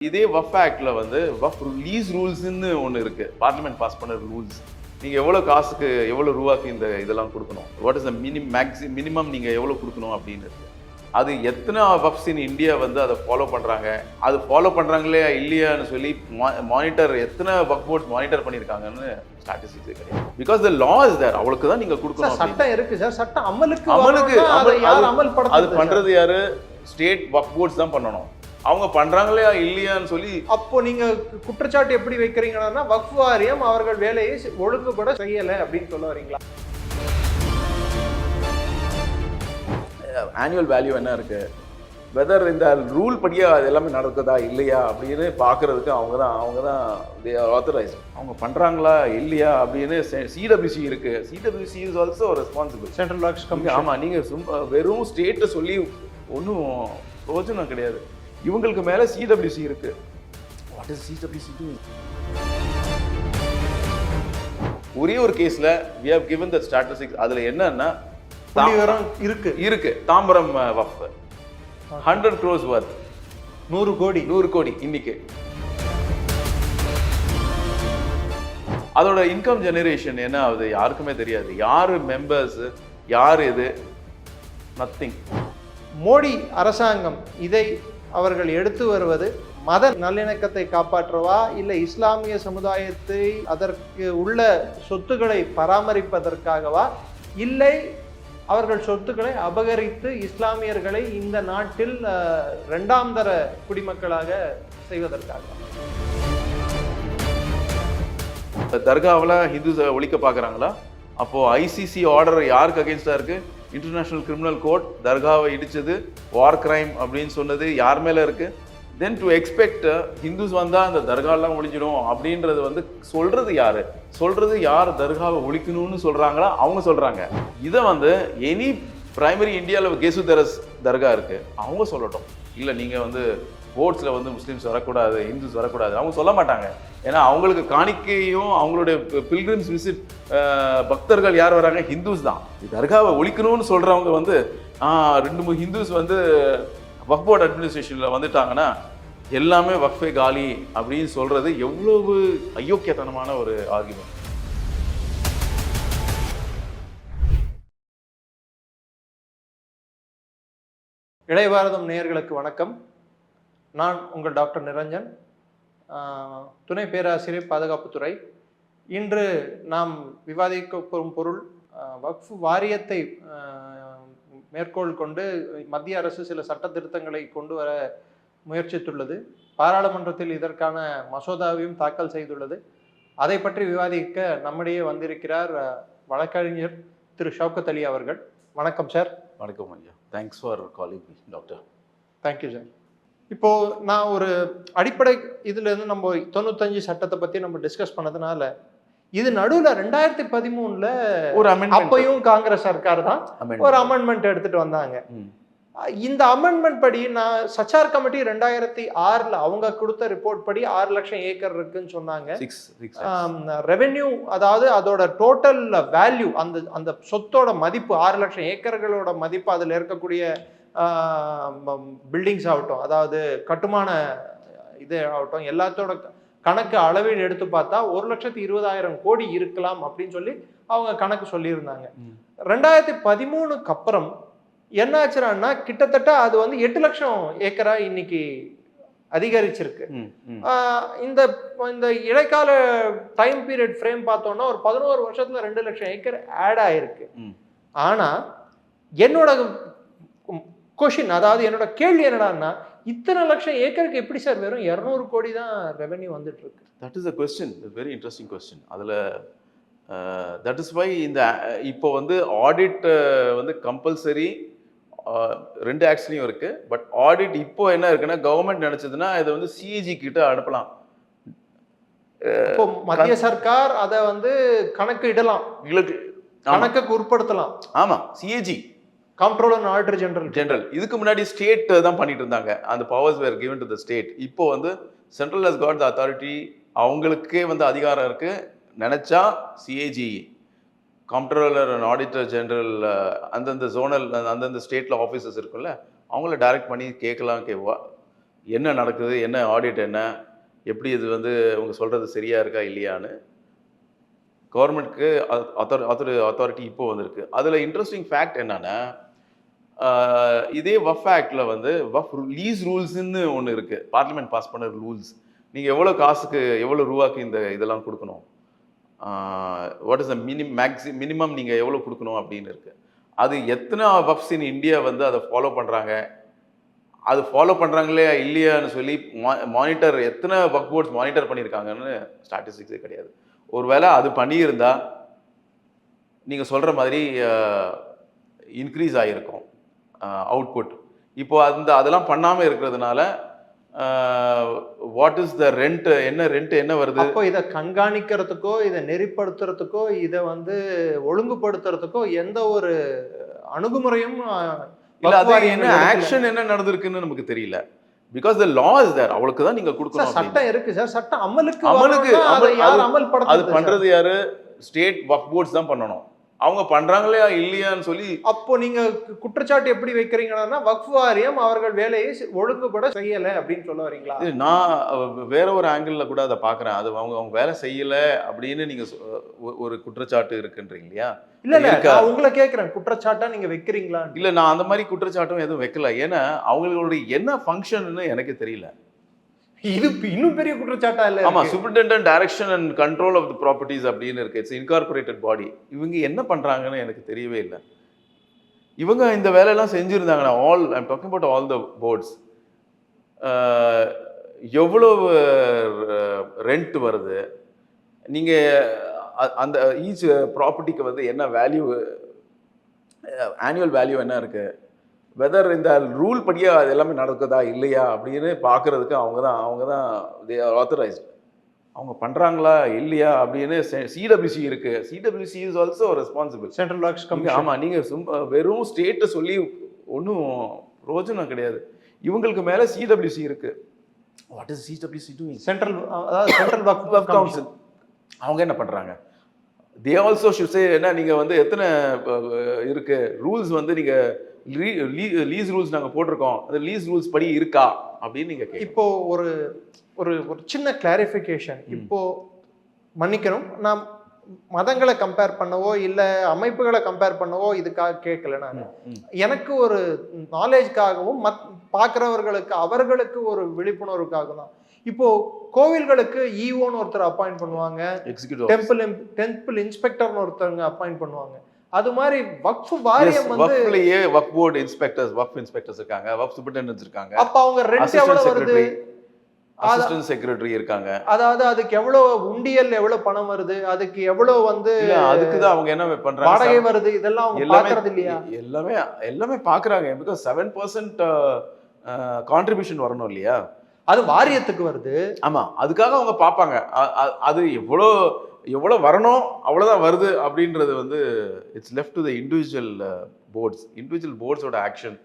இதே வஃப் ஆக்ட்ல வந்து வஃப் லீஸ் ரூல்ஸ்னு ஒன்று இருக்கு. பார்லிமெண்ட் பாஸ் பண்ண ரூல்ஸ் நீங்க எவ்வளவு காசுக்கு எவ்வளவு ரூபாய்க்கு இந்த இதெல்லாம் கொடுக்கணும்? What is the mini maxi minimum நீங்க எவ்வளவு கொடுக்கணும் அப்படின்னு அது எத்தனை வஃப்ஸ் இன் இந்தியா வந்து அதை ஃபாலோ பண்றாங்க? அது ஃபாலோ பண்றாங்களே இல்லையான்னு சொல்லி மானிட்டர் எத்தனை வக் போர்ட்ஸ் மானிட்டர் பண்ணியிருக்காங்கன்னு ஸ்டாட்டிஸ்டிக்ஸ் கிடையாது. Because the law is there அவளுக்கு தான் நீங்க சார் கொடுக்கணும். சட்டம் இருக்கு சார். சட்டம் அமலுக்கு அமலுக்கு அமல்- யார் அது-? பண்றது யாரு? ஸ்டேட் வக் போர்ட்ஸ் தான் பண்ணணும். அவங்க பண்றாங்களா இல்லையான்னு சொல்லி அப்போ நீங்க குற்றச்சாட்டு எப்படி வைக்கிறீங்கன்னா வக்ஃப் வாரியம் அவர்கள் வேலையை செ- ஒழுங்குபட செய்யல அப்படின்னு சொல்ல வரீங்களா? ஆனுவல் வேல்யூ என்ன இருக்கு? வெதர் இந்த ரூல் படியா அது எல்லாமே நடக்குதா இல்லையா அப்படின்னு பார்க்கறதுக்கு அவங்க தான் அவங்க தான் ஆத்தரைஸ் அவங்க பண்றாங்களா இல்லையா அப்படின்னு சிடபிள்யூசி இருக்கு. CWC is also responsible central lakhs commission ஆமா நீங்க சும்மா வெறும் ஸ்டேட்டை சொல்லி ஒன்றும் பிரயோஜனம் கிடையாது. இவங்களுக்கு மேல சிடபிள்யூசி இருக்கு. வாட் இஸ் சிடபிள்யூசி டூ ஒரே ஒரு கேஸ்ல we have given the statistics. அதுல என்னன்னா விவரம் இருக்கு. இருக்கு. தாம்பரம் வஃப். ஹண்ட்ரட் க்ரோஸ் வர்த் நூறு கோடி. நூறு கோடி இன்னைக்கு. அதோட இன்கம் ஜெனரேஷன் என்ன ஆகுது? யாருக்குமே தெரியாது. யாரு மெம்பர்ஸ் யார் இது நத்திங் மோடி அரசாங்கம் இதை அவர்கள் எடுத்து வருவது மத நல்லிணக்கத்தை காப்பாற்றவா இல்லை இஸ்லாமிய சமுதாயத்தை அதற்கு உள்ள சொத்துக்களை பராமரிப்பதற்காகவா? இல்லை அவர்கள் சொத்துக்களை அபகரித்து இஸ்லாமியர்களை இந்த நாட்டில் அஹ், இரண்டாம் தர குடிமக்களாக செய்வதற்காக தர்காவில் ஹிந்துஸை ஒழிக்க பார்க்குறாங்களா? அப்போது ஐசிசி ஆர்டர் யாருக்கு அகேன்ஸ்டாக இருக்குது இன்டர்நேஷனல் கிரிமினல் கோர்ட் தர்காவை இடிச்சது வார் கிரைம் அப்படின்னு சொன்னது யார் மேலே இருக்குது then to expect Hindus uh, வந்தால் அந்த தர்காலாம் ஒழிஞ்சிடும் அப்படின்றது வந்து சொல்கிறது யார்? சொல்கிறது யார் தர்காவை ஒழிக்கணும்னு சொல்கிறாங்களோ அவங்க சொல்கிறாங்க இதை வந்து எனி பிரைமரி இந்தியாவில் கேசு தரஸ் தர்கா இருக்குது அவங்க சொல்லட்டும். இல்லை நீங்கள் வந்து ஸ்போர்ட்ஸில் வந்து முஸ்லீம்ஸ் வரக்கூடாது இந்துஸ் வரக்கூடாது. அவங்க சொல்ல மாட்டாங்க. ஏன்னா அவங்களுக்கு காணிக்கையும் அவங்களுடைய பில்கிரிம்ஸ் விசிட் பக்தர்கள் யார் வராங்க? ஹிந்துஸ் தான். தர்காவை ஒழிக்கணும்னு சொல்கிறவங்க வந்து ரெண்டு மூணு ஹிந்துஸ் வந்து வக் போர்ட் அட்மினிஸ்ட்ரேஷனில் வந்துட்டாங்கன்னா எல்லாமே வக்ஃபே காலி அப்படின்னு சொல்கிறது எவ்வளவு அயோக்கியத்தனமான ஒரு ஆர்குமெண்ட் இளைய பாரதம் நேயர்களுக்கு வணக்கம். நான் உங்கள் டாக்டர் நிரஞ்சன் துணை பேராசிரியர் பாதுகாப்புத்துறை. இன்று நாம் விவாதிக்க போகும் பொருள் வக்ஃப் வாரியத்தை மேற்கோள் கொண்டு மத்திய அரசு சில சட்ட திருத்தங்களை கொண்டு வர முயற்சித்துள்ளது. பாராளுமன்றத்தில் இதற்கான மசோதாவையும் தாக்கல் செய்துள்ளது. அதை பற்றி விவாதிக்க நம்மிடையே வந்திருக்கிறார் வழக்கறிஞர் திரு ஷவுகத் அலி அவர்கள். வணக்கம் சார். வணக்கம் ஐயா. Thanks for calling doctor thank you sir இப்போ நான் ஒரு அடிப்படை இதுல இருந்து நம்ம தொண்ணூத்தஞ்சு சட்டத்தை பத்தி நம்ம டிஸ்கஸ் பண்ணதுனால இது நடுவுல ரெண்டாயிரத்தி பதிமூணுல ஒரு. அப்பையும் காங்கிரஸ் சர்க்கார் தான். ஒரு அமெண்ட்மெண்ட் எடுத்துட்டு வந்தாங்க. இந்த அமெண்ட்மெண்ட் படி நான் சச்சார் கமிட்டி ரெண்டாயிரத்தி ஆறுல அவங்க கொடுத்த ரிப்போர்ட் படி ஆறு லட்சம் ஏக்கர் இருக்குன்னு சொன்னாங்க ரெவென்யூ அதாவது அதோட டோட்டல் வேல்யூ அந்த அந்த சொத்தோட மதிப்பு ஆறு லட்சம் ஏக்கர்களோட மதிப்பு அதில் இருக்கக்கூடிய பில்டிங்ஸ் ஆகட்டும் அதாவது கட்டுமான இது ஆகட்டும் எல்லாத்தோட கணக்கு அளவீடு எடுத்து பார்த்தா ஒரு லட்சத்தி இருபதாயிரம் கோடி இருக்கலாம் அப்படின்னு சொல்லி அவங்க கணக்கு சொல்லியிருந்தாங்க. ரெண்டாயிரத்தி பதிமூணுக்கு அப்புறம் என்ன ஆச்சுன்னா கிட்டத்தட்ட அது வந்து எட்டு லட்சம் ஏக்கரா இன்னைக்கு அதிகரிச்சிருக்கு இந்த இந்த இடைக்கால டைம் பீரியட் ஃப்ரேம் பார்த்தோம்னா ஒரு பதினோரு வருஷத்துல ரெண்டு லட்சம் ஏக்கர் ஆட் ஆயிருக்கு. ஆனா என்னோட கொஷின் அதாவது என்னோட கேள்வி என்னடான்னா இத்தனை லட்சம் ஏக்கருக்கு எப்படி சார் வெறும் இரநூறு கோடி தான் ரெவென்யூ வந்துட்டு இருக்கு? That is a question very interesting question அதில் தட் இஸ் வை இந்த இப்போ வந்து ஆடிட் வந்து கம்பல்சரி ரெண்டு ஆக்ட்ஸ்லையும் இருக்கு. பட் ஆடிட் இப்போ என்ன இருக்குன்னா கவர்மெண்ட் நினைச்சதுன்னா இதை வந்து சிஏஜி கிட்ட அனுப்பலாம். இப்போ மத்திய சர்க்கார் அதை வந்து கணக்கு இடலாம் கணக்குக்கு உட்படுத்தலாம். ஆமா CAG controller auditor general general இதுக்கு முன்னாடி ஸ்டேட் தான் பண்ணிட்டு இருந்தாங்க. அந்த powers were given to the state இப்போ வந்து central has got the authority அவங்களுக்கே வந்து அதிகாரம் இருக்கு. நினைச்சா CAG comptroller and auditor general அந்தந்த ஜோனல் அந்தந்த ஸ்டேட்ல ஆஃபீஸஸ் இருக்குல்ல அவங்கள டைரக்ட் பண்ணி கேட்கலாம் கேவா என்ன நடக்குது? என்ன ஆடிட் என்ன? எப்படி இது வந்து அவங்க சொல்கிறது சரியா இருக்கா இல்லையான்னு. கவர்மெண்ட்க்கு அத்தாரி அத்தாரிட்டி இப்போ வந்திருக்கு. அதில் இன்ட்ரெஸ்டிங் ஃபேக்ட் என்னன்னா இதே வஃப் ஆக்டில் வந்து வஃப் லீஸ் ரூல்ஸ்ன்னு ஒன்று இருக்குது பார்லிமெண்ட் பாஸ் பண்ண ரூல்ஸ். நீங்கள் எவ்வளோ காசுக்கு எவ்வளோ ரூபாக்கு இந்த இதெல்லாம் கொடுக்கணும்? What is the mini maxi minimum நீங்கள் எவ்வளோ கொடுக்கணும் அப்படின்னு இருக்குது அது எத்தனை வஃப்ஸ் இன் இந்தியா வந்து அதை ஃபாலோ பண்ணுறாங்க அது ஃபாலோ பண்ணுறாங்களே இல்லையான்னு சொல்லி மானிட்டர் எத்தனை வக் போர்ட்ஸ் மானிட்டர் பண்ணியிருக்காங்கன்னு ஸ்டாட்டிஸ்டிக்ஸே கிடையாது. ஒருவேளை அது பண்ணியிருந்தால் நீங்கள் சொல்கிற மாதிரி இன்க்ரீஸ் ஆகிருக்கும் அவுட்புட் இப்போ அந்த அதெல்லாம் பண்ணாமல் இருக்கிறதுனால வாட் இஸ் த ரெண்ட் என்ன ரெண்ட் என்ன வருது? அப்போ இதை கண்காணிக்கிறதுக்கோ இதை நெறிப்படுத்துறதுக்கோ இதை வந்து ஒழுங்குபடுத்துறதுக்கோ எந்த ஒரு அணுகுமுறையும் இல்ல அது என்ன. ஆக்ஷன் என்ன நடந்திருக்குன்னு நமக்கு தெரியல. Because the law is there அவளுக்கு தான் நீங்க கொடுக்கணும். சட்டம் இருக்கு சார். சட்டம் அமலுக்கு அமலுக்கு, அமல்- அமல்படுத்துறது அது பண்றது யாரு? ஸ்டேட் வக் போர்ட்ஸ் தான் பண்ணணும். அவங்க பண்றாங்களா இல்லையான்னு சொல்லி அப்போ நீங்க குற்றச்சாட்டு எப்படி வைக்கிறீங்கன்னா வக்ஃப் வாரியம் அவர்கள் வேலையை ஒழுங்குபட செய்யல அப்படின்னு சொல்ல வரீங்களா? நான் வேற ஒரு ஆங்கிள் கூட அதை பாக்குறேன் அது அவங்க அவங்க வேலை செய்யல அப்படின்னு நீங்க ஒரு குற்றச்சாட்டு இருக்குன்றீங்க இல்லையா? இல்ல இல்ல உங்களை கேக்குறேன் குற்றச்சாட்டா நீங்க வைக்கிறீங்களா இல்ல நான் அந்த மாதிரி குற்றச்சாட்டும் எதுவும் வைக்கல. ஏன்னா அவங்களுடைய என்ன ஃபங்க்ஷன்னு எனக்கு தெரியல. இது இன்னும் பெரிய குற்றச்சாட்டா இல்ல ஆமா இருக்கு? Superintendent direction and control of the properties அப்படின்னு இருக்கு. இட்ஸ் இன்கார்பரேட்டட் பாடி இவங்க என்ன பண்றாங்கன்னு எனக்கு தெரியவே இல்லை. இவங்க இந்த வேலையெல்லாம் செஞ்சிருந்தாங்கன்னா all I'm talking about all the boards எவ்வளவு ரெண்ட் வருது? நீங்க அ- அந்த ஈச் ப்ராப்பர்ட்டிக்கு வந்து என்ன வேல்யூ ஆனுவல் வேல்யூ என்ன இருக்கு? வெதர் இந்த ரூல் படியே அது எல்லாமே நடக்குதா இல்லையா அப்படின்னு பார்க்கறதுக்கு அவங்க தான் அவங்க தான் தே ஆர் ஆத்தரைஸ்ட் அவங்க பண்ணுறாங்களா இல்லையா அப்படின்னு சிடபிள்யூசி இருக்கு. CWC is also responsible central works நீங்க கமிஷன் ஆமா நீங்க சும்மா வெறும் ஸ்டேட்டை சொல்லி ஒன்றும் பிரயோஜனம் கிடையாது. இவங்களுக்கு மேல சிடபிள்யூசி இருக்கு. What is CWC doing central அதாவது சென்ட்ரல் வக்ஃப் வெப் கவுன்சில் அவங்க என்ன பண்றாங்க? தே ஆல்சோ ஷுட் சே என்ன நீங்க வந்து எத்தனை அஹ், இருக்கு? ரூல்ஸ் வந்து நீங்க லீஸ் ரூல்ஸ் நாங்க போட்டிருக்கோம். அந்த லீஸ் ரூல்ஸ் படி இருக்கா? அப்படின்னு நீங்க கேட்கணும் இப்போ ஒரு ஒரு ஒரு சின்ன கிளாரிஃபிகேஷன் இப்போ மன்னிக்கணும். நான் மதங்களை கம்பேர் பண்ணவோ இல்ல அமைப்புகளை கம்பேர் பண்ணவோ இதுக்காக கேட்கல நான். எனக்கு ஒரு நாலேஜ்க்காகவும் மத் பார்க்குறவர்களுக்கு அவர்களுக்கு ஒரு விழிப்புணர்வுக்காக தான். இப்போ கோவில்களுக்கு ஈவோன்னு ஒருத்தர் அப்பாயிண்ட் பண்ணுவாங்க. டெம்பிள் டெம்பிள் இன்ஸ்பெக்டர்னு ஒருத்தவங்க அப்பாயிண்ட் பண்ணுவாங்க. அது மாதிரி வக்ஃப் வாரியம் வந்து வக்ஃப்லயே வக் போர்டு இன்ஸ்பெக்டர்ஸ் வக்ஃப் இன்ஸ்பெக்டர்ஸ் இருக்காங்க வக் சூப்பர்டென்டன்ஸ் இருக்காங்க. அப்ப அவங்க ரெண்ட் எவ்வளவு வருது? அசிஸ்டன்ட் செக்ரட்டரி இருக்காங்க. அதாவது அதுக்கு எவ்வளவு உண்டியல் எவ்வளவு பணம் வருது? அதுக்கு எவ்வளவு வந்து அதுக்கு தான் அவங்க என்ன பண்றாங்க? வாடகை வருது? இதெல்லாம் அவங்க பாக்குறது இல்லையா? எல்லாமே எல்லாமே பாக்குறாங்க. பிகாஸ் செவன் பர்சன்ட் கான்ட்ரிபியூஷன் வரணும் இல்லையா? அது வாரியத்துக்கு வருது. ஆமா அதுக்காக அவங்க பார்ப்பாங்க அது எவ்வளோ எவ்வளோ வரணும் அவ்வளோதான் வருது அப்படின்றது வந்து it's left to the individual boards individual போர்ட்ஸோட action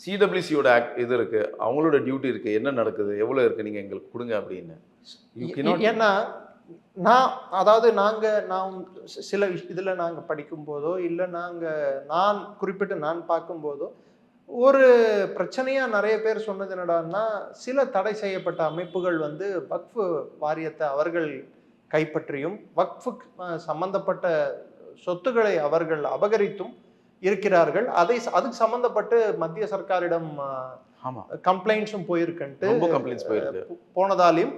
சிடபிள்யூசியோட ஆக்ட் இது இருக்கு. அவங்களோட டியூட்டி இருக்கு. என்ன நடக்குது? எவ்வளோ இருக்கு? நீங்க எங்களுக்கு கொடுங்க அப்படின்னு. ஏன்னா நான் அதாவது நாங்க நான் சில இதுல நாங்க படிக்கும் போதோ இல்ல நாங்க நான் குறிப்பிட்டு நான் பார்க்கும்போதோ ஒரு பிரச்சனையா நிறைய பேர் சொன்னது என்னடான்னா சில தடை செய்யப்பட்ட அமைப்புகள் வந்து வக்ஃப் வாரியத்தை அவர்கள் கைப்பற்றியும் வக்ஃபு சம்பந்தப்பட்ட சொத்துக்களை அவர்கள் அபகரித்தும் இருக்கிறார்கள். அதை அதுக்கு சம்பந்தப்பட்டு மத்திய சர்க்காரிடம் கம்ப்ளைண்ட்ஸும் போயிருக்குன்ட்டு ரொம்ப கம்ப்ளைண்ட்ஸ் போயிருக்கு. போனதாலையும்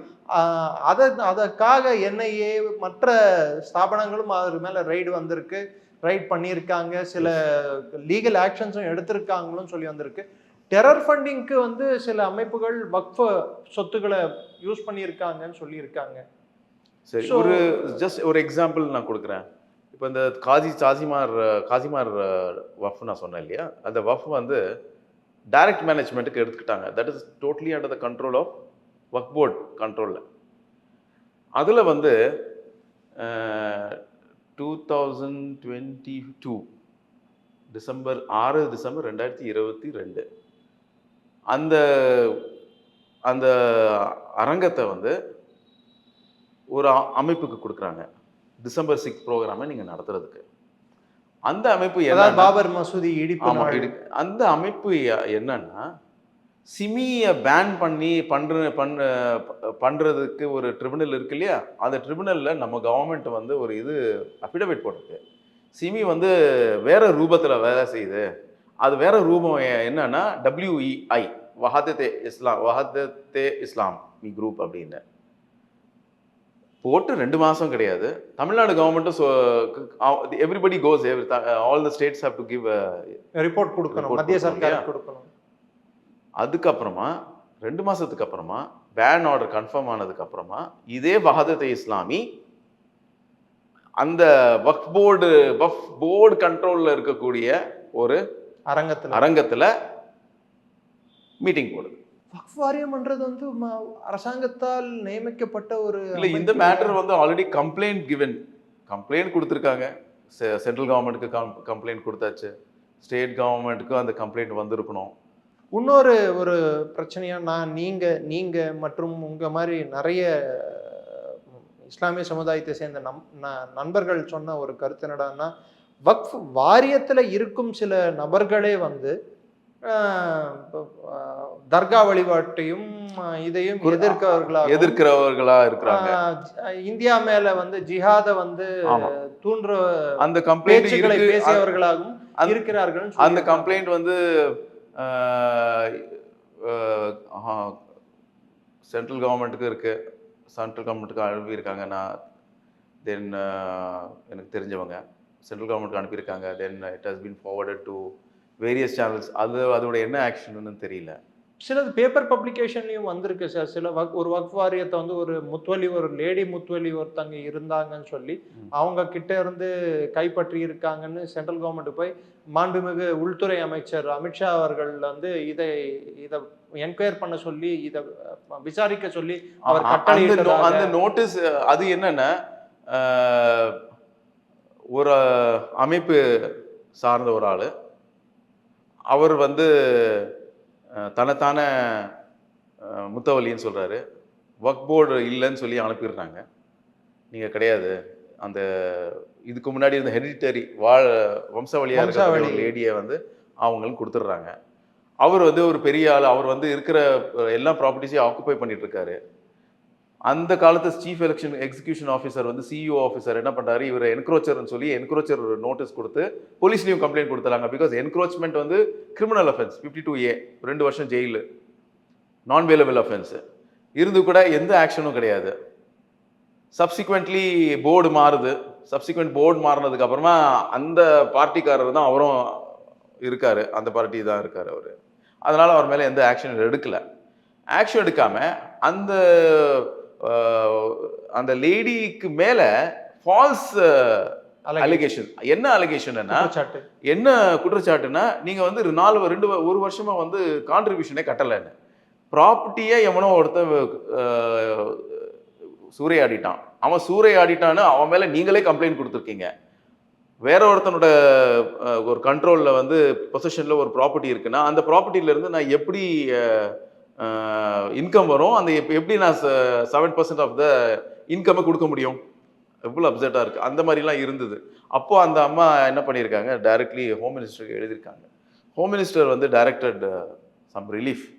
அதை அதற்காக என்ஐஏ மற்ற ஸ்தாபனங்களும் அது மேல ரைடு வந்திருக்கு. ரைட் பண்ணியிருக்காங்க. சில லீகல் ஆக்ஷன்ஸும் எடுத்திருக்காங்களும் சொல்லி வந்திருக்கு. டெரர் ஃபண்டிங்க்கு வந்து சில அமைப்புகள் வக்ஃப சொத்துக்களை யூஸ் பண்ணியிருக்காங்கன்னு சொல்லியிருக்காங்க. சரி ஒரு ஜஸ்ட் ஒரு எக்ஸாம்பிள் நான் கொடுக்குறேன். இப்போ இந்த காசி காசிமார் காசிமார் வஃப் நான் சொன்னேன் இல்லையா? அந்த வஃப் வந்து டைரக்ட் மேனேஜ்மெண்ட்டுக்கு எடுத்துக்கிட்டாங்க. That is totally under the control of work board கண்ட்ரோலில் அதில் வந்து two thousand twenty two December ஆறு டிசம்பர் ரெண்டாயிரத்தி இருபத்தி ரெண்டு. அந்த அந்த அரங்கத்தை வந்து ஒரு அமைப்புக்கு கொடுக்குறாங்க. டிசம்பர் சிக்ஸ் ப்ரோக்ராமை நீங்கள் நடத்துறதுக்கு. அந்த அமைப்பு என்னன்னா பாபர் மசூதி இடிப்பு அந்த அமைப்பு என்னன்னா சிமியை பேன் பண்ணி பண்ற பண்ண பண்ணுறதுக்கு ஒரு ட்ரிபுனல் இருக்கு இல்லையா? அந்த ட்ரிபுனலில் நம்ம கவர்மெண்ட் வந்து ஒரு இது அஃபிடவிட் போட்டிருக்கு. சிமி வந்து வேற ரூபத்தில் வேலை செய்யுது. அது வேற ரூபம் என்னன்னா டபிள்யூஇஐ வஹாதத்தே இஸ்லாம் வஹாதத்தே இஸ்லாமி குரூப் அப்படின்னு. போட்டு ரெண்டு மாதம் கிடையாது. தமிழ்நாடு கவர்மெண்ட்டும் everybody goes all the states have to give report கொடுக்கணும். Report மத்திய சர்க்காருக்கு கொடுக்கணும். அதுக்கப்புறமா ரெண்டு மாசத்துக்கு அப்புறமா பேன் ஆர்டர் கன்ஃபார்ம் ஆனதுக்கு அப்புறமா இதே வஹதத் இஸ்லாமி அந்த வக்ஃப் போர்டு வக்ஃப் போர்டு கண்ட்ரோல்ல இருக்கக்கூடிய ஒரு அரங்கத்துல. அரங்கத்துல மீட்டிங் போடுது. வக்ஃப் வாரியம்ன்றது வந்து அரசாங்கத்தால் நியமிக்கப்பட்ட ஒரு இல்ல இந்த. மேட்டர் வந்து ஆல்ரெடி கம்ப்ளைண்ட் கிவன் கம்ப்ளைண்ட் கொடுத்துருக்காங்க. சென்ட்ரல் கவர்மெண்ட்டுக்கு கம்ப்ளைண்ட் கொடுத்தாச்சு. ஸ்டேட் கவர்மெண்ட்டுக்கும் அந்த கம்ப்ளைண்ட் வந்திருக்கணும். இன்னொரு ஒரு பிரச்சனையா நான் நீங்க நீங்க மற்றும் உங்க மாதிரி நிறைய இஸ்லாமிய சமுதாயத்தை சேர்ந்த நம் ந- நண்பர்கள் சொன்ன ஒரு கருத்து என்னடான்னா வக்ஃப் வாரியத்துல இருக்கும் சில நபர்களே வந்து தர்கா வழிபாட்டையும் இதையும் எதிர்க்கவர்களாக எதிர்க்கிறவர்களா இருக்கிறாங்க. இந்தியா மேல வந்து ஜிஹாத வந்து. தூண்டுற அந்த கம்ப்ளைண்ட் பேசியவர்களாகவும் இருக்கிறார்கள் அந்த கம்ப்ளைண்ட் வந்து சென்ட்ரல் கவர்மெண்ட்டுக்கு இருக்கு. சென்ட்ரல் கவர்மெண்ட்டுக்கு அனுப்பியிருக்காங்க. நான் தென் எனக்கு தெரிஞ்சவங்க. சென்ட்ரல் கவர்மெண்ட்டுக்கு அனுப்பியிருக்காங்க. Then it has been forwarded to various channels அது அதோட என்ன ஆக்ஷன்னு தெரியல. சிலது பேப்பர் பப்ளிகேஷன்லயும் வந்திருக்கு சார் சில வக் ஒரு வக் வாரியத்தை வந்து ஒரு முத்வலி ஒரு லேடி முத்வலி ஒருத்தங்க இருந்தாங்கன்னு சொல்லி. அவங்க கிட்ட இருந்து கைப்பற்றி இருக்காங்கன்னு சென்ட்ரல் கவர்மெண்ட் போய் மாண்புமிகு உள்துறை அமைச்சர் அமித்ஷா அவர்கள் வந்து இதை இதை என்கொயர் பண்ண சொல்லி இதை விசாரிக்க சொல்லி அவர் கட்டளை அந்த நோட்டீஸ் அது என்னன்னா ஒரு அமைப்பு சார்ந்த ஒரு ஆள். அவர் வந்து அஹ், முத்தவல்லின்னு சொல்றாரு. ஒர்க் போர்டு இல்லைன்னு சொல்லி அனுப்பிடுறாங்க. நீங்க கிடையாது. அந்த இதுக்கு முன்னாடி இருந்த ஹெரிடிட்டரி வாழ வம்சாவளியா இருக்கிற லேடியை வந்து அவங்களுக்கு கொடுத்துட்றாங்க. அவர் வந்து ஒரு பெரிய ஆள். அவர் வந்து இருக்கிற எல்லா ப்ராப்பர்ட்டிஸையும் ஆக்குப்பை பண்ணிட்டு இருக்காரு. அந்த காலத்து சீஃப் எலெக்ஷன் எக்ஸிகியூஷன் ஆஃபீஸர் வந்து சிஇஓ ஆஃபீஸர் என்ன பண்ணுறாரு இவர் என்க்ரோச்சர்னு சொல்லி என்க்ரோச்சர் நோட்டீஸ் கொடுத்து போலீஸ்லயும் கம்ப்ளைண்ட் கொடுத்துறாங்க. பிகாஸ் என்க்ரோச்மெண்ட் வந்து criminal offence fifty two A ரெண்டு வருஷம் ஜெயிலு நான் வேலபிள் அஃபென்ஸ் இருந்து கூட எந்த ஆக்ஷனும் கிடையாது. சப்சிக்வெண்ட்லி போர்டு மாறுது. சப்சிக்வெண்ட் போர்டு மாறினதுக்கு அப்புறமா அந்த பார்ட்டிக்காரர் தான் அவரும் இருக்கார். அந்த பார்ட்டி தான் இருக்கார் அவர். அதனால் அவர் மேலே எந்த ஆக்ஷன் எடுக்கலை. ஆக்ஷன் எடுக்காமல் அந்த அந்த லேடிக்கு மேல ஃபால்ஸ் அலகை- அலிகேஷன் என்ன அலிகேஷன்னா என்ன குற்றச்சாட்டுன்னா நீங்க வந்து நாலு ரெண்டு ஒரு வருஷமா வந்து கான்ட்ரிபியூஷனே கட்டலைன்னு. ப்ராப்பர்ட்டியே எவனோ ஒருத்தன் சூறையாடிட்டான். அவன் சூறையாடிட்டான்னு அவன் மேல நீங்களே கம்ப்ளைண்ட் கொடுத்துருக்கீங்க. வேற ஒருத்தனோட ஒரு கண்ட்ரோல்ல வந்து பொசிஷன்ல ஒரு ப்ராப்பர்ட்டி இருக்குன்னா அந்த ப்ராப்பர்ட்டில இருந்து நான் எப்படி இன்கம் வரும். அந்த எப்- எப்படி நான் செவன் பர்சன்ட் ஆஃப் த இன்கம்மை கொடுக்க முடியும்? எவ்வளோ அப்செட்டாக இருக்குது அந்த மாதிரிலாம் இருந்தது. அப்போ அந்த அம்மா என்ன பண்ணியிருக்காங்க? டைரக்ட்லி ஹோம் மினிஸ்டருக்கு எழுதியிருக்காங்க. ஹோம் மினிஸ்டர் வந்து டைரக்டட் சம் ரிலீஃப்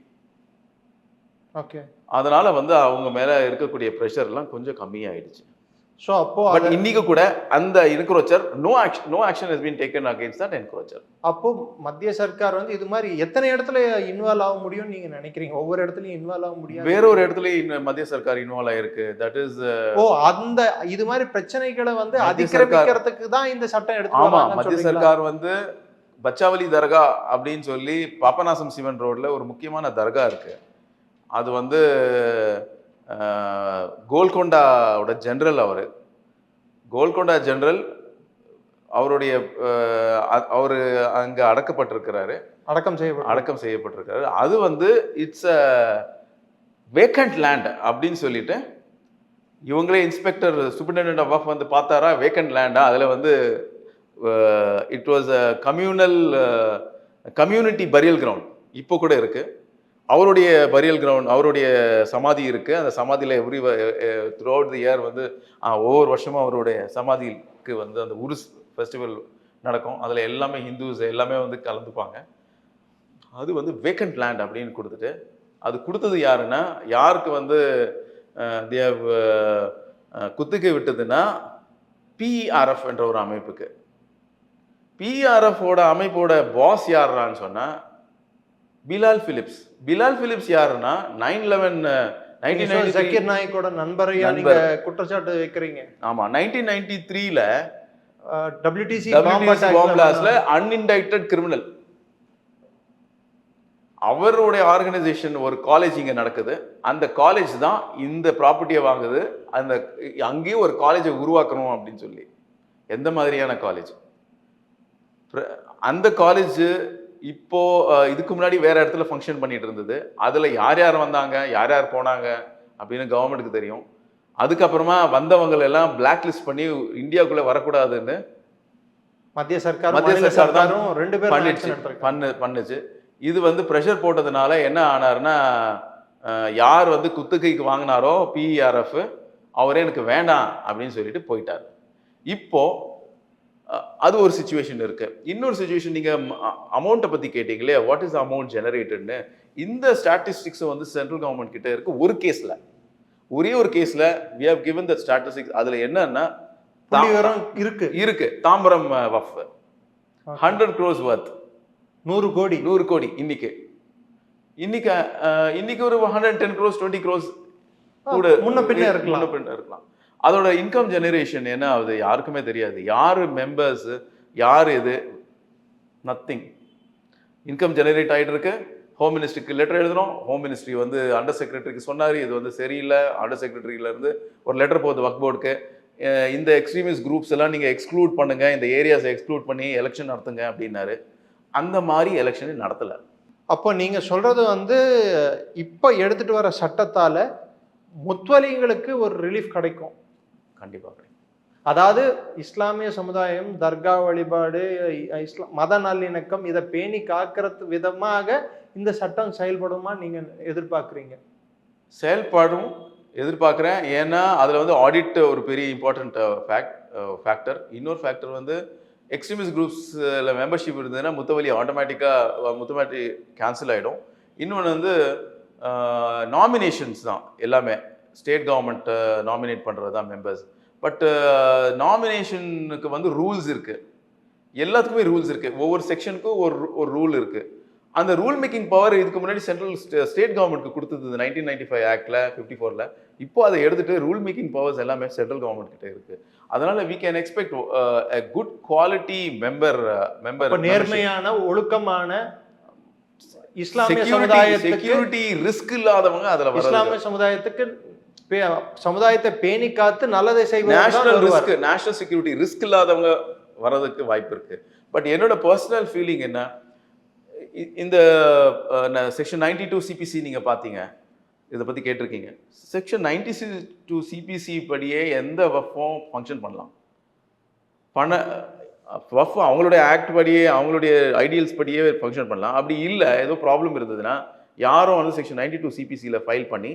ஓகே அதனால வந்து அவங்க மேல இருக்கக்கூடிய ப்ரெஷர்லாம் கொஞ்சம் கம்மியாயிடுச்சு. ஸோ அப்போ பட் இன்னைக்கு கூட அந்த encroacher no action no action has been taken against that encroacher அப்போ மத்திய சர்க்கார் வந்து இது மாதிரி எத்தனை இடத்துல இன்வால்வ் ஆக முடியும்னு நீங்க நினைக்கிறீங்க? ஒவ்வொரு இடத்துலயும் இன்வால்வ் ஆக முடியாது. வேற ஒரு இடத்துல இன்னும் மத்திய சர்க்கார் இன்வால்வ் ஆயிருக்கு. தட் இஸ் ஓ அந்த இது மாதிரி பிரச்சனைகளை வந்து மத்திய அதிக்கிரமிக்கிறதுக்கு தான் இந்த சட்டம் எடுத்து ஆமா மத்திய? சர்க்கார் வந்து பச்சாவலி தர்கா அப்படின்னு சொல்லி பாபநாசம் சிவன் ரோட்ல ஒரு முக்கியமான தர்கா இருக்கு. அது வந்து கோல்கொண்டாவோட ஜெனரல் அவர். கோல்கொண்டா ஜெனரல் அவருடைய அவர் அங்க அடக்கப்பட்டிருக்கிறாரு. அடக்கம் செய்யப்படும் அடக்கம் செய்யப்பட்டிருக்காரு அது வந்து இட்ஸ் அ வேக்கண்ட் லேண்ட் அப்படின்னு சொல்லிட்டு இவங்களே இன்ஸ்பெக்டர் சூப்பரிண்டென்டென்ட் ஆஃப் ஒர்க் வந்து பார்த்தாரா? வேக்கண்ட் லேண்டா அதில் வந்து it was a communal community burial ground இப்போ கூட இருக்கு. அவருடைய பரியல் கிரவுண்ட் அவருடைய சமாதி இருக்கு. அந்த சமாதியில் every throughout the year வந்து ஒவ்வொரு வருஷமும் அவருடைய சமாதிக்கு வந்து அந்த உருஸ் ஃபெஸ்டிவல் நடக்கும். அதில் எல்லாமே ஹிந்துஸ் எல்லாமே வந்து கலந்துப்பாங்க. அது வந்து வேக்கண்ட் லேண்ட் அப்படின்னு கொடுத்துட்டு அது கொடுத்தது யாருன்னா யாருக்கு வந்து தேவ் they குத்துக்கை விட்டதுன்னா பிஆர்எஃப் என்ற ஒரு அமைப்புக்கு. பிஆர்எஃபோட அமைப்போட பாஸ் யாருறான்னு சொன்னால் பிலால் பிலிப்ஸ். பிலால் பிலிப்ஸ் யாருன்னா நைன் லெவன் நைன்டீன் ஜக்கீர் நாயக்கோட நண்பரையா நீங்க குற்றச்சாட்டு வைக்கிறீங்க. ஆமா நைன்டீன் நைன்டி த்ரீல டபிள்யூடிசி பாம் பிளாஸ்ட்ல அன்இன்டைக்டட் கிரிமினல் அவருடைய ஆர்கனைசேஷன் ஒரு காலேஜ் இங்க நடக்குது. அந்த காலேஜ் தான் இந்த ப்ராப்பர்ட்டியை வாங்குது. அந்த அங்கேயும் ஒரு காலேஜை உருவாக்கணும் அப்படின்னு சொல்லி. எந்த மாதிரியான காலேஜ் அந்த காலேஜ் இப்போ இதுக்கு முன்னாடி வேற இடத்துல ஃபங்க்ஷன் பண்ணிட்டு இருந்தது. அதுல யார் யார் வந்தாங்க? யார் யார் போனாங்க? அப்படின்னு கவர்மெண்ட்டுக்கு தெரியும். அதுக்கப்புறமா வந்தவங்க எல்லாம் பிளாக் லிஸ்ட் பண்ணி இந்தியாவுக்குள்ள வரக்கூடாதுன்னு மத்திய மத்திய சர்க்கார் தான் சர்க்காரும் ரெண்டு பேரும் பண்ணிடுச்சு. பண்ணு பண்ணுச்சு. இது வந்து ப்ரெஷர் போட்டதுனால என்ன ஆனாருன்னா யார் வந்து குத்துக்கைக்கு வாங்கினாரோ பிஆர்எஃப் அவரே எனக்கு வேண்டாம் அப்படின்னு சொல்லிட்டு போயிட்டார். இப்போ அது ஒரு சுச்சுவேஷன் இருக்கு. இன்னொரு சுச்சுவேஷன் நீங்க அமௌண்ட்டை பத்தி கேட்டீங்களே வாட் இஸ் அமௌண்ட் ஜெனரேட்டட்னு இந்த ஸ்டாட்டிஸ்டிக்ஸும் வந்து சென்ட்ரல் கவர்மெண்ட் கிட்ட இருக்கு ஒரு கேஸ்ல ஒரே ஒரு கேஸ்ல we have given the statistics அதுல என்னன்னா விவரம் இருக்கு. இருக்கு. தாம்பரம் வஃப். ஹண்ட்ரட் க்ரோஸ் வர்த் நூறு கோடி. நூறு கோடி இன்னைக்கு. இன்னைக்கு இன்னைக்கு ஒரு hundred ten crores twenty crores கூட முன்ன பின்ன இருக்கலாம். முன்ன பின்ன இருக்கலாம். அதோட இன்கம் ஜெனரேஷன் என்ன ஆகுது? யாருக்குமே தெரியாது. யார் மெம்பர்ஸ் யார் இது? நத்திங் இன்கம் ஜெனரேட் ஆகிட்டு இருக்கு ஹோம் மினிஸ்ட்ரிக்கு லெட்டர் எழுதுறோம். ஹோம் மினிஸ்ட்ரி வந்து அண்டர் செக்ரட்டரிக்கு சொன்னார். இது வந்து சரியில்லை. அண்டர் செக்ரட்டரியிலேருந்து ஒரு லெட்டர் போகுது ஒர்க் போர்டுக்கு இந்த எக்ஸ்ட்ரீமிஸ்ட் குரூப்ஸ் எல்லாம் நீங்கள் எக்ஸ்க்ளூட் பண்ணுங்கள் இந்த ஏரியாஸை எக்ஸ்க்ளூட் பண்ணி எலெக்ஷன் நடத்துங்க அப்படின்னாரு. அந்த மாதிரி எலெக்ஷனை நடத்தலை. அப்போ நீங்கள் சொல்கிறது வந்து இப்போ எடுத்துட்டு வர சட்டத்தால் முத்வலிங்களுக்கு ஒரு ரிலீஃப் கிடைக்கும். கண்டிப்பாக அதாவது இஸ்லாமிய சமுதாயம் தர்கா வழிபாடு இஸ்லாம் மத நல்லிணக்கம் இதை பேணி காக்கிறது விதமாக இந்த சட்டம் செயல்படுமா நீங்க எதிர்பார்க்குறீங்க? செயல்பாடும் எதிர்பார்க்குறேன். ஏன்னா அதில் வந்து ஆடிட் ஒரு பெரிய இம்பார்ட்டண்ட் ஃபேக்ட் ஃபேக்டர் இன்னொரு ஃபேக்டர் வந்து எக்ஸ்ட்ரீமிஸ்ட் குரூப்ஸில் மெம்பர்ஷிப் இருந்ததுன்னா முத்தவலி ஆட்டோமேட்டிக்காக முத்தமேட்டி கேன்சல் ஆகிடும் இன்னொன்று வந்து நாமினேஷன்ஸ் தான் எல்லாமே. ஸ்டேட் கவர்மெண்ட் நாமினேட் பண்ணுறது தான் மெம்பர்ஸ் பட் நாமினேஷனுக்கு வந்து ரூல்ஸ் இருக்குது எல்லாத்துக்குமே ரூல்ஸ் இருக்குது ஒவ்வொரு செக்ஷனுக்கும் ஒரு ஒரு ரூல் இருக்குது அந்த ரூல் மேக்கிங் பவர் இதுக்கு முன்னாடி சென்ட்ரல் ஸ்டேட் கவர்மெண்ட்க்கு கொடுத்தது நைன்டீன் நைன்டி ஃபைவ் ஆக்டில் ஃபிஃப்டி ஃபோரில் இப்போ அதை எடுத்துட்டு ரூல் மேக்கிங் பவர்ஸ் எல்லாமே சென்ட்ரல் கவர்மெண்ட் கிட்ட இருக்கு. அதனால we can expect good quality member member நேர்மையான ஒழுக்கமான இஸ்லாமிய சமுதாயத்துக்கு செக்யூரிட்டி ரிஸ்க் இல்லாதவங்க அதுல இஸ்லாமிய சமுதாயத்துக்கு சமுதாயத்தை பேணி காத்து நல்லதை செய்வது national risk national security risk இல்லாதவங்க வர்றதுக்கு வாய்ப்பு இருக்கு. பட் என்னோட பர்சனல் ஃபீலிங் என்ன? இந்த செக்ஷன் நைன்டி டூ சிபிசி நீங்க பாத்தீங்க. இதை பத்தி கேட்டிருக்கீங்க. செக்ஷன் நைன்டி டூ சிபிசி படியே எந்த வஃபும் ஃபங்க்ஷன் பண்ணலாம். பண்ண வஃப் அவங்களுடைய ஆக்ட் படியே அவங்களுடைய ஐடியல்ஸ் படியே ஃபங்க்ஷன் பண்ணலாம். அப்படி இல்லை ஏதோ ப்ராப்ளம் இருந்ததுன்னா யாரும் வந்து செக்ஷன் நைன்டி டூ சிபிசியில் ஃபைல் பண்ணி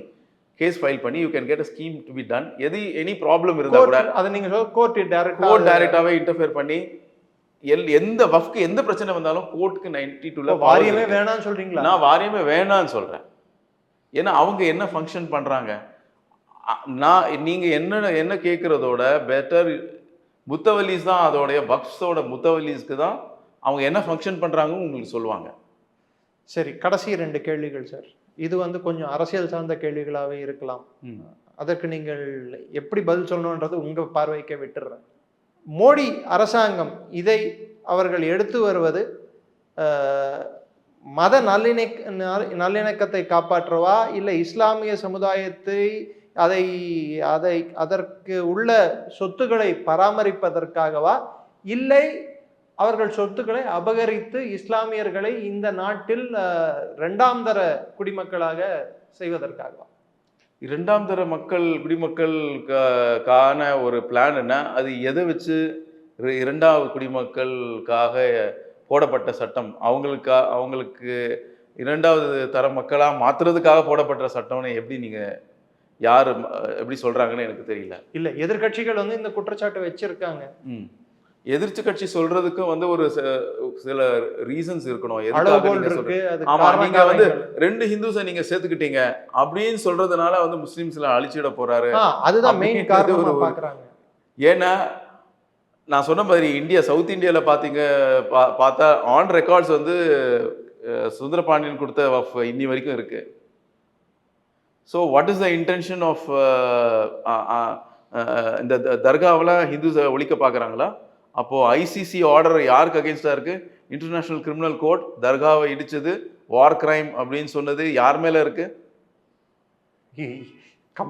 கேஸ் ஃபைல் பண்ணி you can get a scheme to be done எது எனி ப்ராப்ளம் இருந்தால் கூட அதை நீங்க சொல்ல கோர்ட் டைரக்டா கோர்ட் டைரக்டாவே இன்டர்ஃபியர் பண்ணி எல் எந்த வஃப்க்கு எந்த பிரச்சனை வந்தாலும் கோர்ட்டுக்கு நைன்டி டூல வாரியமே வேணாம்னு சொல்றீங்களா? நான் வாரியமே வேணான்னு சொல்றேன். ஏன்னா அவங்க என்ன ஃபங்க்ஷன் பண்றாங்க? அ- நான் நீங்க என்ன என்ன கேட்கறதோட பெட்டர் முத்தவலிஸ் தான் அதோடைய வக்ஸோட முத்தவலிஸ்க்கு தான் அவங்க என்ன ஃபங்க்ஷன் பண்றாங்கன்னு உங்களுக்கு சொல்லுவாங்க. சரி கடைசி ரெண்டு கேள்விகள் சார் இது வந்து கொஞ்சம் அரசியல் சார்ந்த கேள்விகளாவே இருக்கலாம். அதற்கு நீங்கள் எப்படி பதில் சொல்லணுன்றது உங்க பார்வைக்கே விட்டுடுறேன் மோடி அரசாங்கம் இதை அவர்கள் எடுத்து வருவது மத நல்லிணக் நல்- நல்லிணக்கத்தை காப்பாற்றவா இல்லை இஸ்லாமிய சமுதாயத்தை அதை அதை அதற்கு உள்ள சொத்துக்களை பராமரிப்பதற்காகவா இல்லை அவர்கள் சொத்துக்களை அபகரித்து இஸ்லாமியர்களை இந்த நாட்டில் அஹ், இரண்டாம் தர குடிமக்களாக செய்வதற்காகவா? இரண்டாம் தர மக்கள் குடிமக்களுக்கான ஒரு பிளான் என்ன? அது எதை வச்சு இர- இரண்டாவது குடிமக்களுக்காக போடப்பட்ட சட்டம்? அவங்களுக்கா அவங்களுக்கு இரண்டாவது தர மக்களா மாத்துறதுக்காக போடப்பட்ட சட்டம்னு எப்படி நீங்க யார் எப்படி சொல்றாங்கன்னு எனக்கு தெரியல. இல்லை எதிர்க்கட்சிகள் வந்து இந்த குற்றச்சாட்டை வச்சிருக்காங்க. ம். எதிர்த்து கட்சி சொல்றதுக்கும் வந்து ஒரு சில ரீசன்ஸ் இருக்கணும். ஆமா நீங்க வந்து. ரெண்டு ஹிந்துஸை நீங்க சேர்த்துக்கிட்டீங்க அப்படின்னு சொல்றதுனால வந்து முஸ்லிம்ஸ்ல அழிச்சிட போறாரு. அதுதான் மெயின் காரணமா ஏன்னா நான் சொன்ன மாதிரி இந்தியா சவுத் இந்தியாவில் பார்த்தீங்க பா- பார்த்தா ஆன் ரெக்கார்ட்ஸ் வந்து அஹ், சுந்தரபாண்டியன் கொடுத்த வஃப் இன்னி வரைக்கும் இருக்கு. So what is the intention of இந்த த- தர்காவெல்லாம் ஹிந்துஸை ஒழிக்க பார்க்குறாங்களா அப்போது ஐசிசி ஆர்டர் யாருக்கு அகேன்ஸ்டாக இருக்கு? இன்டர்நேஷனல் கிரிமினல் கோர்ட் தர்காவை இடிச்சது வார் கிரைம் அப்படின்னு சொன்னது யார் மேலே இருக்கு?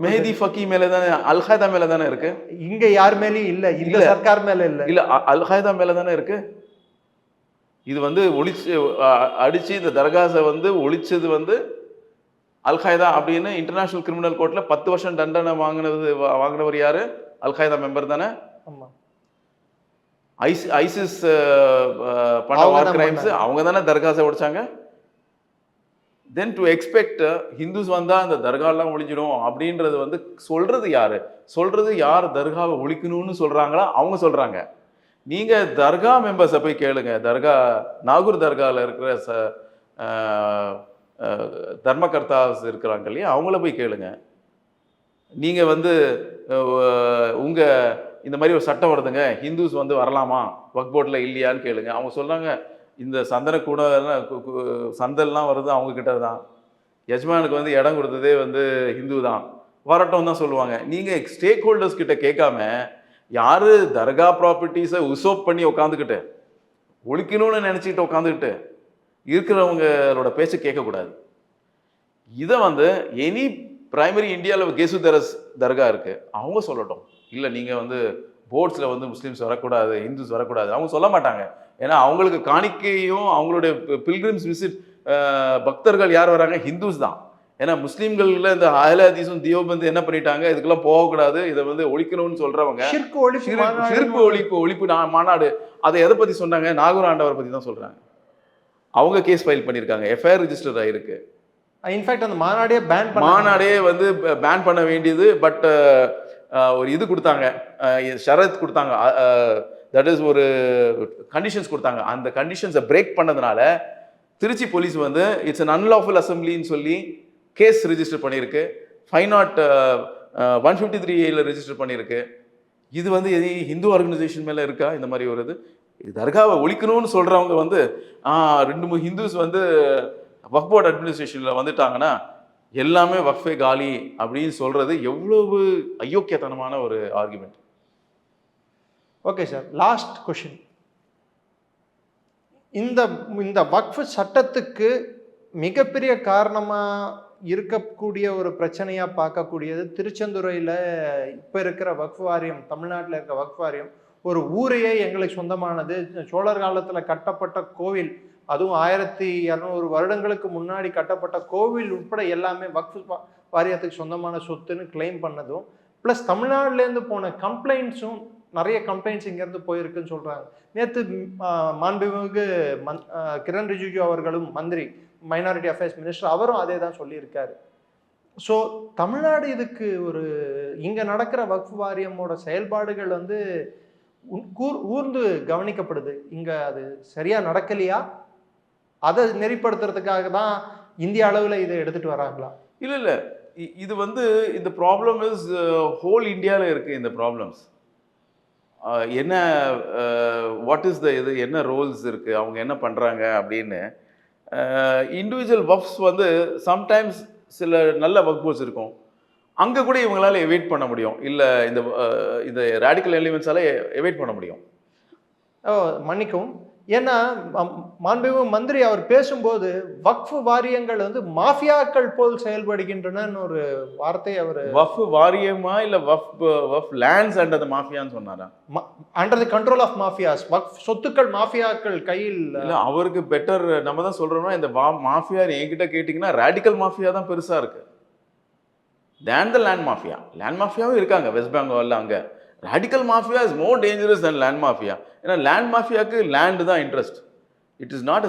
மெஹதி ஃபக்கி மேலே தானே அல்ஹாய்தா மேலே தானே இருக்கு? இங்க யார் மேலயும் இல்ல இந்த. சர்க்கார் மேல இல்ல. இல்ல அ- அல் காய்தா மேல தானே இருக்கு? இது வந்து ஒழிச்சு அ- அடிச்சு இந்த தர்காஸை வந்து ஒழிச்சது வந்து அல் காய்தா அப்படின்னு இன்டர்நேஷனல் கிரிமினல் கோர்ட்ல பத்து வருஷம் தண்டனை வாங்கினது வாங்கினவர் யாரு? அல் காய்தா மெம்பர் தானே? ஆமா. ஐஸ் ஐசிஸ் பண்ண வார் கிரைம்ஸ். அவங்க தானே தர்காஸை ஒழிச்சாங்க தென் டு எக்ஸ்பெக்ட் ஹிந்துஸ் வந்தா அந்த தர்காலாம் ஒழிஞ்சிடும் அப்படின்றது வந்து சொல்றது யாரு? சொல்றது யார் தர்காவை ஒழிக்கணும்னு சொல்றாங்களா? அவங்க சொல்றாங்க. நீங்க தர்கா மெம்பர்ஸை போய் கேளுங்க. தர்கா நாகூர் தர்காவில் இருக்கிற ச தர்மகர்த்தாஸ் இருக்கிறாங்க இல்லையா? அவங்கள போய் கேளுங்க. நீங்க வந்து அஹ், உங்க இந்த மாதிரி ஒரு சட்டம் வருதுங்க. ஹிந்துஸ் வந்து வரலாமா? ஒர்க் போர்ட்டில் இல்லையான்னு கேளுங்க. அவங்க சொல்கிறாங்க இந்த சந்தன கூட சந்தல்லாம் வருது அவங்கக்கிட்ட தான். எஜமானுக்கு வந்து இடம் கொடுத்ததே வந்து ஹிந்து தான். வரட்டும் தான் சொல்லுவாங்க. நீங்கள் ஸ்டேக் ஹோல்டர்ஸ் கிட்ட கேட்காம யாரு தர்கா ப்ராப்பர்ட்டிஸை உசோப் பண்ணி உட்காந்துக்கிட்டு ஒழிக்கணும்னு நினச்சிக்கிட்டு உட்காந்துக்கிட்டு இருக்கிறவங்களோட பேச்சை கேட்கக்கூடாது. இதை வந்து எனி பிரைமரி இந்தியாவில் கெசு தரஸ் தர்கா இருக்குது அவங்க சொல்லட்டும். இல்லை நீங்கள் வந்து போர்ட்ஸில் வந்து முஸ்லீம்ஸ் வரக்கூடாது இந்துஸ் வரக்கூடாது. அவங்க சொல்ல மாட்டாங்க. ஏன்னா அவங்களுக்கு காணிக்கையும் அவங்களுடைய பில்கிரிம்ஸ் விசிட் பக்தர்கள் யார் வராங்க? ஹிந்துஸ் தான். ஏன்னா முஸ்லீம்கள்ல இந்த அஹலாதீஸும் தியோபந்து என்ன பண்ணிட்டாங்க? இதுக்கெல்லாம் போகக்கூடாது. இதை வந்து ஒழிக்கணும்னு சொல்றவங்க ஷிர்கு ஒழிப்பு ஒழிப்பு மாநாடு. அதை எதை பத்தி சொன்னாங்க? நாகூர் ஆண்டவர் பத்தி தான் சொல்றாங்க. அவங்க கேஸ் ஃபைல் பண்ணியிருக்காங்க. எஃப்ஐஆர் ரெஜிஸ்டர் ஆயிருக்கு. இன்ஃபேக்ட் அந்த மாநாடே பேன் மாநாடே வந்து பேன் பண்ண வேண்டியது பட் ஒரு இது கொடுத்தாங்க. ஷரத் கொடுத்தாங்க. தட் இஸ் ஒரு கண்டிஷன்ஸ் கொடுத்தாங்க. அந்த கண்டிஷன்ஸை பிரேக் பண்ணதுனால திருச்சி போலீஸ் வந்து இட்ஸ் அன் அன்லாஃபுல் அசம்பிளின்னு சொல்லி கேஸ் ரிஜிஸ்டர் பண்ணியிருக்கு. Five not one fifty three ஏல ரிஜிஸ்டர் பண்ணியிருக்கு. இது வந்து எது ஹிந்து ஆர்கனைசேஷன் மேலே இருக்கா? இந்த மாதிரி ஒரு இது. தர்காவை ஒழிக்கணும்னு சொல்கிறவங்க வந்து ரெண்டு மூணு ஹிந்துஸ் வந்து வக்போர்ட் அட்மினிஸ்ட்ரேஷனில் வந்துட்டாங்கன்னா எல்லாமே வக்ஃபே காலி அப்படின்னு சொல்கிறது எவ்வளவு அயோக்கியத்தனமான ஒரு argument okay sir last question இந்த இந்த வக்ஃப் சட்டத்துக்கு மிகப்பெரிய காரணமாக இருக்கக்கூடிய ஒரு பிரச்சனையாக பார்க்கக்கூடியது திருச்செந்துறையில் இப்போ இருக்கிற வக்ஃப் வாரியம் தமிழ்நாட்டில் இருக்க வக்ஃப் வாரியம் ஒரு ஊரையே எங்களுக்கு சொந்தமானது. சோழர் காலத்தில் கட்டப்பட்ட கோவில் அதுவும் ஆயிரத்தி இரநூறு வருடங்களுக்கு முன்னாடி கட்டப்பட்ட கோவில் உட்பட எல்லாமே வக்ஃப் வாரியத்துக்கு சொந்தமான சொத்துன்னு கிளைம் பண்ணதும் ப்ளஸ் தமிழ்நாடுலேருந்து போன கம்ப்ளைண்ட்ஸும் நிறைய கம்ப்ளைண்ட்ஸ் இங்கேருந்து போயிருக்குன்னு சொல்கிறாங்க நேற்று மாண்புமிகு மந் கிரண் ரிஜிஜு அவர்களும் மந்திரி மைனாரிட்டி அஃபேர்ஸ் மினிஸ்டர் அவரும் அதே தான் சொல்லியிருக்காரு. ஸோ தமிழ்நாடு இதுக்கு ஒரு இங்கே நடக்கிற வக்ஃப் வாரியமோட செயல்பாடுகள் வந்து உன்- கூர் ஊர்ந்து கவனிக்கப்படுது. இங்கே அது சரியாக நடக்கலையா? அதை நெறிப்படுத்துறதுக்காக தான் இந்திய அளவில் இதை எடுத்துகிட்டு வராங்களா? இல்லை இல்லை. இது வந்து இந்த ப்ராப்ளம் இஸ் ஹோல் இந்தியாவில் இருக்குது இந்த ப்ராப்ளம்ஸ் என்ன வாட் இஸ் த இது என்ன ரோல்ஸ் இருக்குது அவங்க என்ன பண்ணுறாங்க அப்படின்னு. இண்டிவிஜுவல் வக்ஃப்ஸ் வந்து சம்டைம்ஸ் சில நல்ல வக் போர்ட்ஸ் இருக்கும். அங்கே கூட இவங்களால எவைட் பண்ண முடியும். இல்லை இந்த இந்த ரேடிக்கல் எலிமெண்ட்ஸால எவைட் பண்ண முடியும். ஓ மன்னிக்கவும். ஏன்னா மாண்புமிகு மந்திரி அவர் பேசும்போது வக்ஃப் வாரியங்கள் வந்து மாஃபியாக்கள் போல் செயல்படுகின்றனன்னு ஒரு வார்த்தை அவர் வஃப் வாரியமா இல்லை வஃப் வஃப் லேண்ட்ஸ் அண்ட் அந்த மாஃபியான்னு சொன்னாரா? Under the control of mafias வக்ஃப் சொத்துக்கள் மாஃபியாக்கள் கையில் இல்ல அவருக்கு பெட்டர் நம்ம தான் சொல்றோம்னா இந்த வா மாஃபியா என்கிட்ட கேட்டிங்கன்னா ரேடிக்கல் மாஃபியா தான் பெருசா இருக்கு. Then the land mafia land மாஃபியாவும் இருக்காங்க வெஸ்ட் பெங்கால்ல அங்க. Radical mafia is more dangerous than land mafia ஏன்னா லேண்ட் மாஃபியாக்கு லேண்ட் தான் interest it is not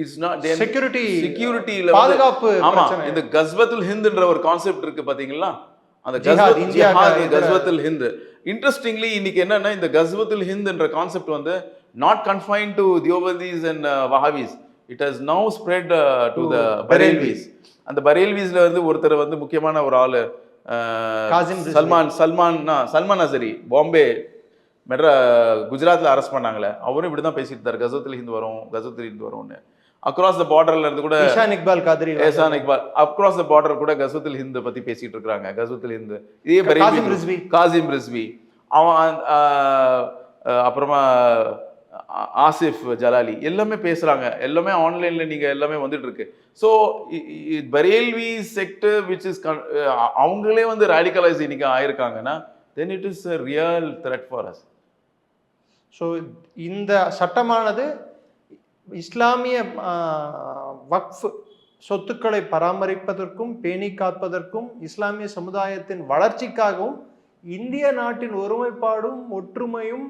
it's not security செக்யூரிட்டியில பாதுகாப்பு ஆமா பிரச்சனை. இந்த கஸ்வத்துல் ஹிந்த்ன்ற ஒரு கான்செப்ட் இருக்கு பாத்தீங்களா? அந்த கஸ்வத்துல் ஹிந்த். இன்ட்ரெஸ்டிங்லி இன்னைக்கு என்னன்னா இந்த கஸ்வத்துல் ஹிந்த் என்ற கான்செப்ட் வந்து not confine to Deobandis and Wahhabis it has now spread to the Barelvis அந்த பரேல்விஸ்ல வந்து ஒருத்தர் வந்து முக்கியமான ஒரு ஆளு காசிம். சல்மான் சல்மான் சல்மான் அசரி பாம்பே மெட்ரா குஜராத்ல அரெஸ்ட் பண்ணாங்களே அவரும் இப்படி தான் பேசிட்டு இருந்தார். கசத்துல் ஹிந்த் வரும் கசத்துல் ஹிந்த் வரும்னு. அக்ராஸ் த பார்டர்ல இருந்து கூட Ishan Iqbal Qadri Ehsan Iqbal across the border கூட கசத்துல் ஹிந்த் பத்தி பேசிட்டு இருக்காங்க கசத்துல் ஹிந்த் இதே பெரிய காசிம் ரிஸ்வி. காசிம் ரிஸ்வி. அவன் அப்புறமா ஆசிஃப் ஜலாலி எல்லாமே பேசுகிறாங்க எல்லாமே ஆன்லைனில் நீங்கள் எல்லாமே வந்துட்டுருக்கு so Barelvi sector which is gone அவங்களே வந்து ரேடிகலைஸ் இன்னைக்கு ஆயிருக்காங்கன்னா then it is a real threat for us so இந்த சட்டமானது இஸ்லாமிய வக்ஃப் சொத்துக்களை பராமரிப்பதற்கும் பேணி காப்பதற்கும் இஸ்லாமிய சமுதாயத்தின் வளர்ச்சிக்காகவும் இந்திய நாட்டின் ஒருமைப்பாடும் ஒற்றுமையும்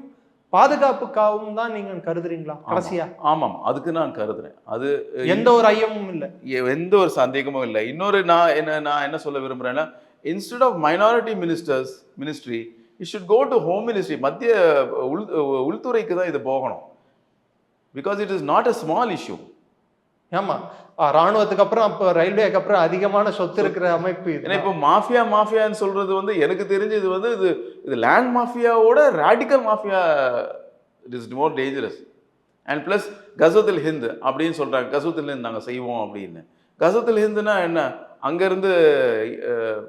பாதுகாப்புக்காகவும் தான் நீங்க கருதுறீங்களா? கடைசியா? ஆமாம். அதுக்கு நான் கருதுறேன். அது எந்த ஒரு ஐயமும் இல்லை. எந்த ஒரு சந்தேகமும் இல்லை. இன்னொரு நான் என்ன நான் என்ன சொல்ல விரும்புறேன்னா instead of minority ministers ministry it should go to home ministry மத்திய உள் உள்துறைக்கு தான் இது போகணும். Because it is not a small issue ஆமா. ஆ, ராணுவத்துக்கு அப்புறம் அப்போ ரயில்வேக்கு அப்புறம் அதிகமான சொத்து இருக்கிற அமைப்பு ஏன்னா இப்போ மாஃபியா மாஃபியான்னு சொல்றது வந்து எனக்கு தெரிஞ்சு இது வந்து இது இது land மாஃபியாவோட radical mafia it is more dangerous and plus கசத்துல் ஹிந்த் அப்படின்னு சொல்றாங்க. கசத்துல் ஹிந்த் நாங்கள் செய்வோம் அப்படின்னு. கசத்துல் ஹிந்துனா என்ன? அங்கேருந்து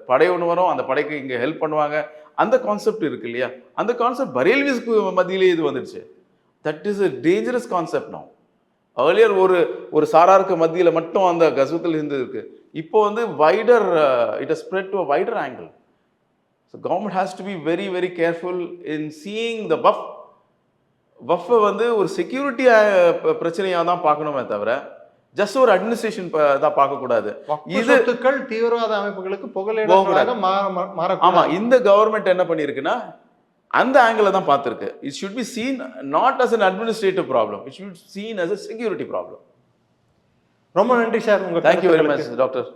படை ஒன்று வரும். அந்த படைக்கு இங்கே ஹெல்ப் பண்ணுவாங்க. அந்த கான்செப்ட் இருக்கு இல்லையா? அந்த கான்செப்ட் பரேல்விஸ்க்கு மத்தியிலே இது வந்துடுச்சு. That is a dangerous concept now. Earlier ஒரு ஒரு சாராருக்கு மத்தியில் மட்டும் அந்த கசூத்தில் இருந்து இருக்கு இப்போ வந்து wider it spread to wider angle so government has to be very very careful in seeing the Waqf வஃப்பை வந்து ஒரு செக்யூரிட்டி பிரச்சனையாக தான் பார்க்கணுமே தவிர ஜஸ்ட் ஒரு அட்மினிஸ்ட்ரேஷன் தான் பார்க்கக்கூடாது. வக்ஃப் இது- சொத்துக்கள் தீவிரவாத அமைப்புகளுக்கு புகலிடங்களாக மாற மாற ஆமா இந்த கவர்மெண்ட் என்ன பண்ணியிருக்குன்னா அந்த ஆங்கிள தான் பார்த்துருக்கு. It should be seen not as an administrative problem it should seen as a security problem ரொம்ப நன்றி சார். உங்க தேங்க்யூ வெரி. Much doctor